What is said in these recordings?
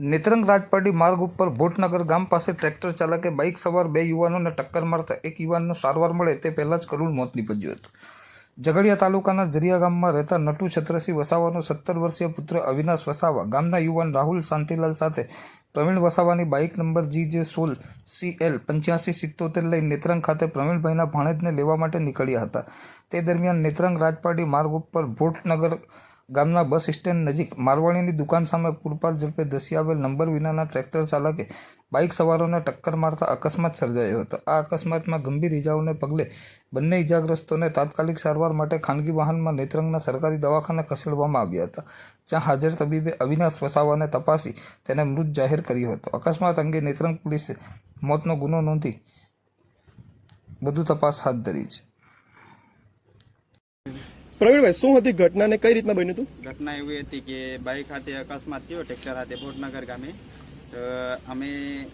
નેત્રંગ રાજપાટી માર્ગ ઉપર ભોટનગર ગામ પાસે ટ્રેક્ટર ચાલકે બાઇક સવાર બે યુવાનોને ટક્કર મારતા એક યુવાનનો સારવાર મળે તે પહેલાં જ કરુણ મોત નીપજ્યું હતું. ઝઘડિયા તાલુકાના જરિયા ગામમાં રહેતા નટુ છત્રસિંહ વસાવાનો સત્તર વર્ષીય પુત્ર અવિનાશ વસાવા, ગામના યુવાન રાહુલ શાંતિલાલ સાથે પ્રવીણ વસાવાની બાઇક નંબર જી જે સોલ સી એલ પંચ્યાસી સિત્તોતેર લઈ નેત્રંગ ખાતે પ્રવીણભાઈના ભાણેજને લેવા માટે નીકળ્યા હતા. તે દરમિયાન નેત્રંગ રાજપાટી માર્ગ ઉપર ભોટનગર ગામના બસ સ્ટેન્ડ નજીક મારવાણીની દુકાન સામે પૂરપાટ ઝડપે ધસી આવેલ નંબર વિનાના ટ્રેક્ટર ચાલકે બાઇક સવારોને ટક્કર મારતા અકસ્માત સર્જાયો હતો. આ અકસ્માતમાં ગંભીર ઇજાઓને પગલે બંને ઇજાગ્રસ્તોને તાત્કાલિક સારવાર માટે ખાનગી વાહનમાં નેત્રંગના સરકારી દવાખાને ખસેડવામાં આવ્યા હતા, જ્યાં હાજર તબીબે અવિનાશ વસાવાને તપાસી તેને મૃત જાહેર કર્યો હતો. અકસ્માત અંગે નેત્રંગ પોલીસે મોતનો ગુનો નોંધી વધુ તપાસ હાથ ધરી છે. પ્રવીણભાઈ શું હતી ઘટના ને કઈ રીતના બન્યું હતું? ઘટના એવી હતી કે બાઇક સાથે અકસ્માત થયો, ટ્રેક્ટર હાથે ભોટનગર ગામે. તો અમે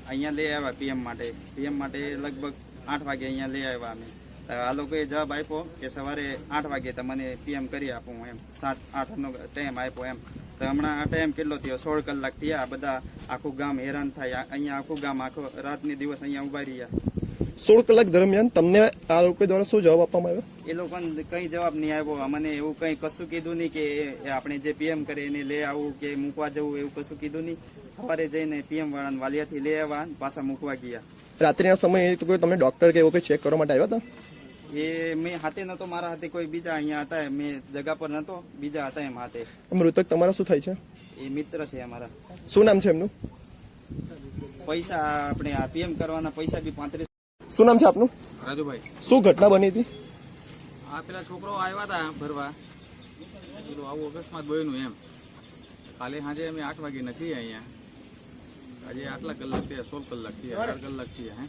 અહીંયા લઈ આવ્યા પીએમ માટે. પીએમ માટે લગભગ આઠ વાગે અહીંયા લઈ આવ્યા અમે. આ લોકોએ જવાબ આપ્યો કે સવારે આઠ વાગે તમને પીએમ કરી આપું એમ. સાત આઠનો ટાઈમ આપ્યો એમ. તો હમણાં આ ટાઈમ કેટલો થયો? સોળ કલાક થયા બધા આખું ગામ હેરાન થાય. અહીંયા આખું ગામ આખો રાતની દિવસ અહીંયા ઊભા રહ્યા. સોળ કલાક દરમિયાન તમને આ લોકો દ્વારા શું જવાબ આપવામાં આવ્યો? એ લોકોને કઈ જવાબ નહીં આવ્યો. અમને એવું કઈ કશું કીધું નહીં કે આપણે જે પીએમ કરે એને લઈ આવું કે મૂકવા જવું એવું કશું કીધું નહીં. સવારે જઈને પીએમ વાળાને વાલિયાથી લઈ આવ્યા પાછા મૂકવા ગયા. રાત્રિના સમયે તો કોઈ તમે ડોક્ટર કે એવું કોઈ ચેક કરવા માટે આવ્યા હતા? એ મેં હાથે નતો મારા હાથે કોઈ બીજા અહીંયા હતા મેં જગા પર નતો બીજા હતા એમ હાથે. મૃતક તમારા શું થાય છે? એ મિત્ર છે અમારા. શું નામ છે એમનું? પૈસા આપણે આ પીએમ કરવાના પૈસા બી પાંત્રીસ શું નામ છે આપનું? રાજુભાઈ. શું ઘટના બની હતી? આ પેલા છોકરો આવ્યા હતા ભરવા. પેલું આવું અકસ્માત બન્યું એમ. કાલે સાંજે અમે આઠ વાગે નથી અહીંયા. આજે આટલા કલાક થયા સોળ કલાક થયા અઢાર કલાક થયા હે?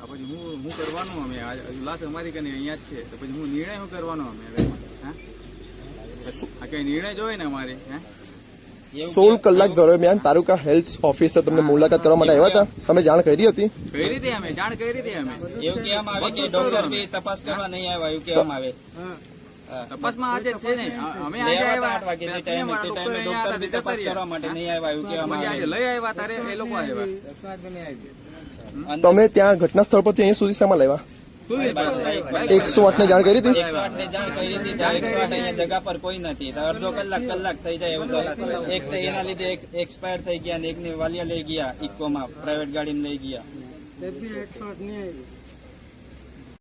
આ પછી હું હું કરવાનું અમે? લાસ્ટ અમારી કને અહીંયા જ છે. તો પછી હું નિર્ણય શું કરવાનો અમે હે? આ કઈ નિર્ણય જોઈએ ને અમારે હે? સોળ કલાક દરમિયાન તાલુકા હેલ્થ ઓફિસર તમને મુલાકાત કરવા માટે આવ્યા હતા. તમે જાણ કરી હતી? કઈ રીતે અમે જાણ કઈ રીતે અમે. એવું કહેવામાં આવે કે ડોક્ટર બી તપાસ કરવા નહીં આવ્યા એવું કહેવામાં આવે. તપાસમાં આજે છે ને અમે આજે આવ્યા. આવ્યા વાગે તે પેલા તે ટાઈમે ડોક્ટર બી તપાસ કરવા માટે નહીં આવ્યા એવું કહેવામાં પછી આજે લઈ આવ્યા તારે એ લોકો આવ્યા. તમે ત્યાં ઘટના સ્થળ પરથી અહીં સુધી શેમાં લાવ્યા? એકસો આઠ ને જાણ કરી હતી? એકસો આઠ ને જાણ કરી હતી. એકસો આઠ અહીંયા જગા પર કોઈ નથી. અડધો કલાક કલાક થઈ જાય એવું તો. એક તો એના લીધે એક એક્સપાયર થઈ ગયા અને એકને વાલિયા લઈ ગયા ઇકોમાં પ્રાઇવેટ ગાડીમાં લઈ ગયા.